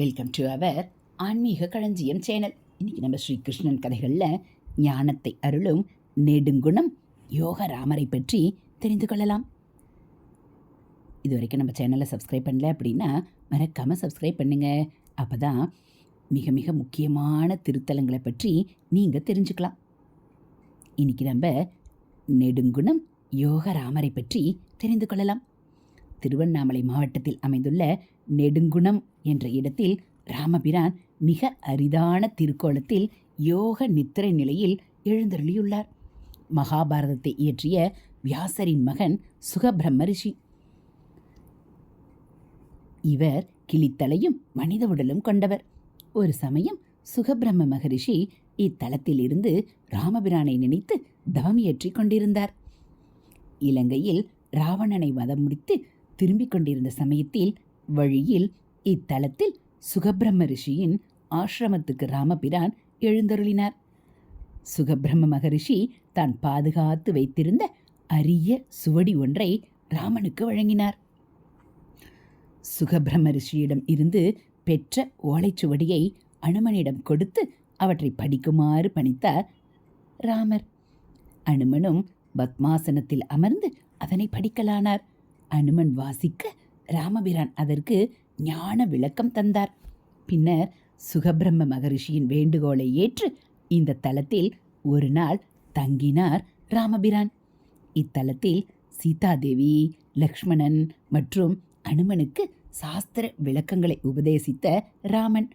Welcome to our ஆன்மீக களஞ்சியம் channel. இன்னைக்கு நம்ம ஸ்ரீகிருஷ்ணன் கதைகளில் ஞானத்தை அருளும் நெடுங்குணம் யோக ராமரை பற்றி தெரிந்து கொள்ளலாம். இது வரைக்கும் நம்ம சேனலை சப்ஸ்கிரைப் பண்ணல அப்படின்னா மறக்காமல் சப்ஸ்கிரைப் பண்ணுங்கள் அப்போ தான் மிக மிக முக்கியமான திருத்தலங்களை பற்றி நீங்கள் தெரிஞ்சுக்கலாம். இன்னைக்கு நம்ம நெடுங்குணம் யோக ராமரை பற்றி தெரிந்து கொள்ளலாம். திருவண்ணாமலை மாவட்டத்தில் அமைந்துள்ள நெடுங்குணம் என்ற இடத்தில் ராமபிரான் மிக அரிதான திருக்கோலத்தில் யோக நித்திரை நிலையில் எழுந்தருளியுள்ளார். மகாபாரதத்தை இயற்றிய வியாசரின் மகன் சுகபிரம்ம ரிஷி இவர் கிளித்தலையும் மனித உடலும் கொண்டவர். ஒரு சமயம் சுகபிரம்ம மகரிஷி இத்தலத்தில் இருந்து ராமபிரானை நினைத்து தவம் இயற்றிக் கொண்டிருந்தார். இலங்கையில் ராவணனை வதம் முடித்து திரும்பிக் கொண்டிருந்த சமயத்தில் வழியில் இத்தலத்தில் சுகபிரம்ம ரிஷியின் ஆசிரமத்துக்கு ராமபிரான் எழுந்தருளினார். சுகபிரம்ம மகரிஷி தான் பாதுகாத்து வைத்திருந்த அரிய சுவடி ஒன்றை ராமனுக்கு வழங்கினார். சுகபிரம்ம ரிஷியிடம் இருந்து பெற்ற ஓலைச்சுவடியை அனுமனிடம் கொடுத்து அவற்றை படிக்குமாறு பணித்தார் ராமர். அனுமனும் பத்மாசனத்தில் அமர்ந்து அதனை படிக்கலானார். அனுமன் வாசிக்க ராமபிரான் அதற்கு ஞான விளக்கம் தந்தார். பின்னர் சுகபிரம்ம மகரிஷியின் வேண்டுகோளை ஏற்று இந்த தலத்தில் ஒரு நாள் தங்கினார் ராமபிரான். இத்தலத்தில் சீதாதேவி லக்ஷ்மணன் மற்றும் அனுமனுக்கு சாஸ்திர விளக்கங்களை உபதேசித்த ராமன்.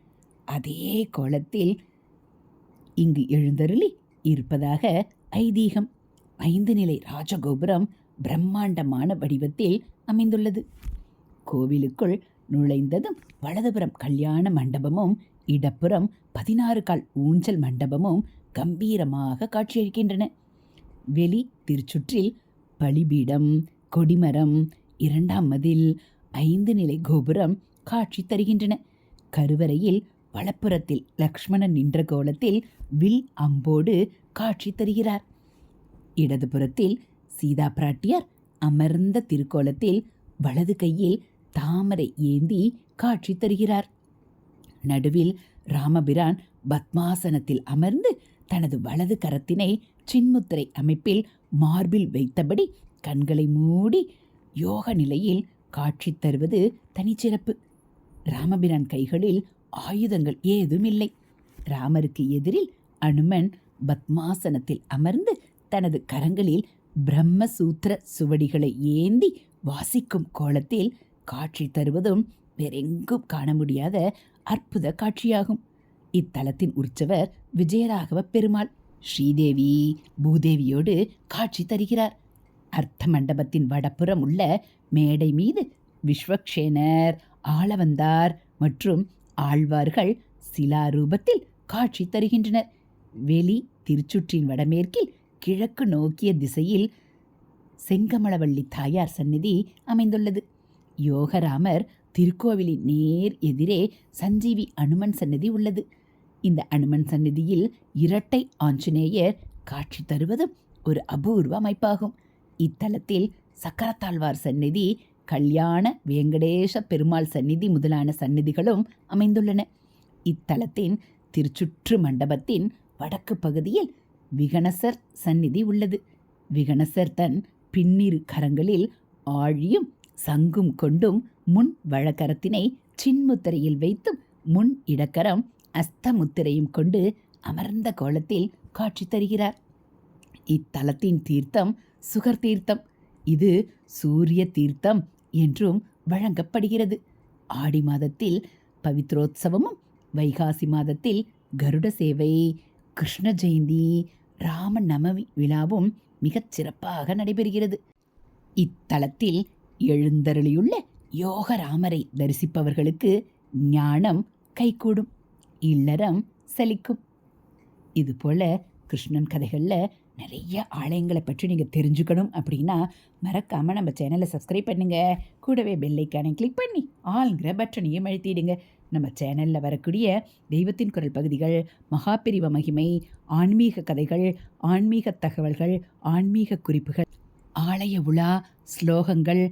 அதே கோலத்தில் இங்கு எழுந்தருளி இருப்பதாக ஐதீகம். ஐந்து நிலை ராஜகோபுரம் பிரம்மாண்டமான வடிவத்தில் அமைந்துள்ளது. கோவிலுக்குள் நுழைந்ததும் வலதுபுறம் கல்யாண மண்டபமும் இடப்புறம் பதினாறு கால் ஊஞ்சல் மண்டபமும் கம்பீரமாக காட்சியளிக்கின்றன. வெளி திருச்சுற்றில் பலிபீடம் கொடிமரம் இரண்டாம் மதில் ஐந்து நிலை கோபுரம் காட்சி தருகின்றன. கருவறையில் வலப்புறத்தில் லக்ஷ்மணன் நின்ற கோலத்தில் வில் அம்போடு காட்சி தருகிறார். இடதுபுறத்தில் சீதா பிராட்டியார் அமர்ந்த திருக்கோலத்தில் வலது கையில் தாமரை ஏந்தி காட்சி தருகிறார். நடுவில் ராமபிரான் பத்மாசனத்தில் அமர்ந்து தனது வலது கரத்தினை சின்முத்திரை அமைப்பில் மார்பில் வைத்தபடி கண்களை மூடி யோக நிலையில் காட்சி தருவது தனிச்சிறப்பு. ராமபிரான் கைகளில் ஆயுதங்கள் ஏதுமில்லை. ராமருக்கு எதிரில் அனுமன் பத்மாசனத்தில் அமர்ந்து தனது கரங்களில் பிரம்மசூத்திர சுவடிகளை ஏந்தி வாசிக்கும் கோலத்தில் காட்சி தருவதும் வேறெங்கும் காண முடியாத அற்புத காட்சியாகும். இத்தலத்தின் உற்சவர் விஜயராகவ பெருமாள். ஸ்ரீதேவி பூதேவியோடு காட்சி தருகிறார். அர்த்த மண்டபத்தின் வடப்புறம் உள்ள மேடை மீது விஸ்வக்ஷேனர் ஆளவந்தார் மற்றும் ஆழ்வார்கள் சிலா ரூபத்தில் காட்சி தருகின்றனர். வெளி திருச்சுற்றின் வடமேற்கில் கிழக்கு நோக்கிய திசையில் செங்கமலவள்ளி தாயார் சந்நிதி அமைந்துள்ளது. யோகராமர் திருக்கோவிலின் நேர் எதிரே சஞ்சீவி அனுமன் சன்னதி உள்ளது. இந்த அனுமன் சன்னதியில் இரட்டை ஆஞ்சநேயர் காட்சி தருவது ஒரு அபூர்வ அமைப்பாகும். இத்தலத்தில் சக்கரத்தாழ்வார் சந்நிதி கல்யாண வேங்கடேச பெருமாள் சந்நிதி முதலான சந்நிதிகளும் அமைந்துள்ளன. இத்தலத்தின் திருச்சுற்று மண்டபத்தின் வடக்கு பகுதியில் விகணசர் சந்நிதி உள்ளது. விகணசர் தன் பின்னிரு கரங்களில் ஆழியும் சங்கும் கொண்டும் முன் வழக்கரத்தினை சின்முத்திரையில் வைத்தும் முன் இடக்கரம் அஸ்தமுத்திரையும் கொண்டு அமர்ந்த கோலத்தில் காட்சி தருகிறார். இத்தலத்தின் தீர்த்தம் சுகர் தீர்த்தம். இது சூரிய தீர்த்தம் என்றும் வழங்கப்படுகிறது. ஆடி மாதத்தில் பவித்ரோத்சவமும் வைகாசி மாதத்தில் கருட சேவை கிருஷ்ண ஜெயந்தி ராம நவமி விழாவும் மிகச் சிறப்பாக நடைபெறுகிறது. இத்தலத்தில் எழுந்தருளியுள்ள யோகராமரை தரிசிப்பவர்களுக்கு ஞானம் கைகூடும் இல்லறம் செழிக்கும் இதுபோல் கிருஷ்ணன் கதைகளில் நிறைய ஆலயங்களை பற்றி நீங்கள் தெரிஞ்சுக்கணும் அப்படின்னா மறக்காமல் நம்ம சேனலை சப்ஸ்கிரைப் பண்ணுங்கள் கூடவே பெல்லைக்கானை கிளிக் பண்ணி ஆளுங்கிற பட்டனையும் அழுத்திடுங்க. நம்ம சேனலில் வரக்கூடிய தெய்வத்தின் குரல் பகுதிகள் மகாபிரிவ மகிமை ஆன்மீக கதைகள் ஆன்மீக தகவல்கள் ஆன்மீக குறிப்புகள் ஆலய உலா ஸ்லோகங்கள்